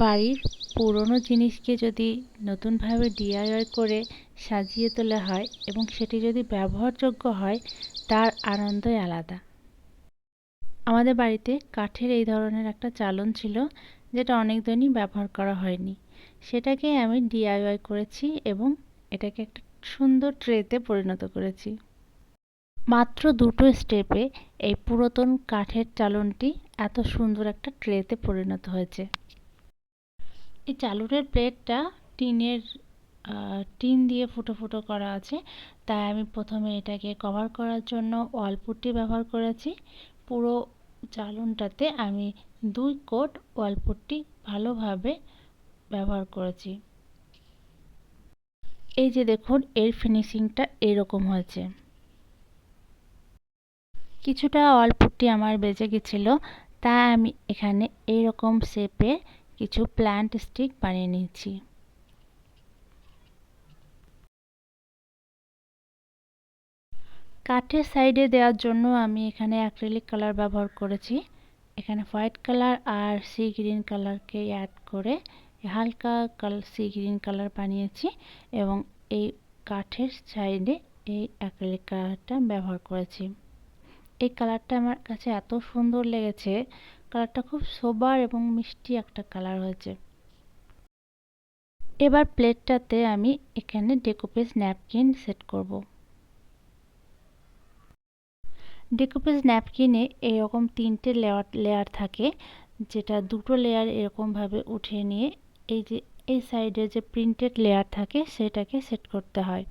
বাড়ির পুরনো জিনিসকে যদি নতুনভাবে ডিআইওয়াই করে সাজিয়ে তোলা হয় এবং সেটি যদি ব্যবহারযোগ্য হয়, তার আনন্দই আলাদা। আমাদের বাড়িতে কাঠের এই ধরনের একটা চালন ছিল, যেটা অনেক দিনই ব্যবহার করা হয়নি। সেটাকে আমি ডিআইওয়াই করেছি এবং এটাকে একটা সুন্দর ট্রেতে পরিণত করেছি। মাত্র দুটো স্টেপে এই পুরাতন কাঠের চালনটি এত সুন্দর একটা ট্রেতে পরিণত হয়েছে। এই চালুনের প্লেটটা টিনের টিন দিয়ে ফুটো ফুটো করা আছে। তাই আমি প্রথমে এটাকে কভার করার জন্য ওয়ালপুট্টি ব্যবহার করেছি। পুরো চালনটাতে আমি দুই কোট ওয়ালপুট্টি ভালোভাবে ব্যবহার করেছি। এই যে দেখুন, এর ফিনিশিংটা এরকম হয়েছে। কিছুটা অল্পটি আমার বেঁচে গেছিল, তাই আমি এখানে এইরকম শেপে কিছু প্ল্যান্ট স্টিক বানিয়ে নিয়েছি। কাঠের সাইডে দেওয়ার জন্য আমি এখানে অ্যাক্রিলিক কালার ব্যবহার করেছি। এখানে হোয়াইট কালার আর সি গ্রিন কালারকে অ্যাড করে হালকা সি গ্রিন কালার বানিয়েছি এবং এই কাঠের সাইডে এই অ্যাক্রিলিক কালারটা ব্যবহার করেছি। এই কালারটা আমার কাছে এত সুন্দর লেগেছে কালারটা খুব সোবার এবং মিষ্টি একটা কালার হয়েছে। এবার প্লেটটাতে আমি এখানে ডেকোপেস ন্যাপকিন সেট করব। ডেকোপেস ন্যাপকিনে এরকম তিনটে লেয়ার লেয়ার থাকে, যেটা দুটো লেয়ার এরকমভাবে উঠিয়ে নিয়ে এই যে, এই সাইডে যে প্রিন্টেড লেয়ার থাকে, সেটাকে সেট করতে হয়।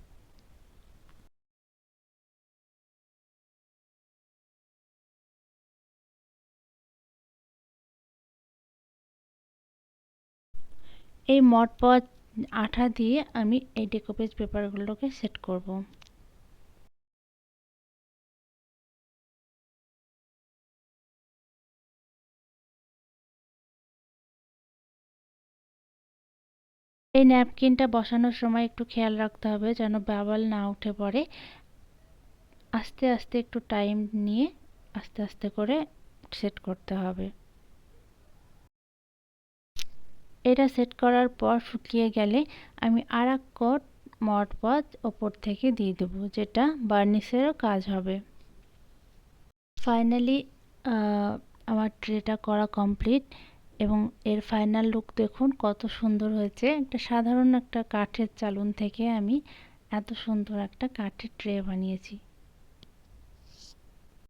এই মট পাওয়া আঠা দিয়ে আমি এই ডেকোপেজ পেপারগুলোকে সেট করব। এই ন্যাপকিনটা বসানোর সময় একটু খেয়াল রাখতে হবে যেন বাবল না উঠে পড়ে। আস্তে আস্তে একটু টাইম নিয়ে আস্তে আস্তে করে সেট করতে হবে। এটা সেট করার পর শুকিয়ে গেলে আমি আর এক কোট মটপথ ওপর থেকে দিয়ে দেবো, যেটা বার্নিশেরও কাজ হবে। ফাইনালি আমার ট্রেটা করা কমপ্লিট এবং এর ফাইনাল লুক দেখুন কত সুন্দর হয়েছে। একটা সাধারণ একটা কাঠের চালুন থেকে আমি এত সুন্দর একটা কাঠের ট্রে বানিয়েছি।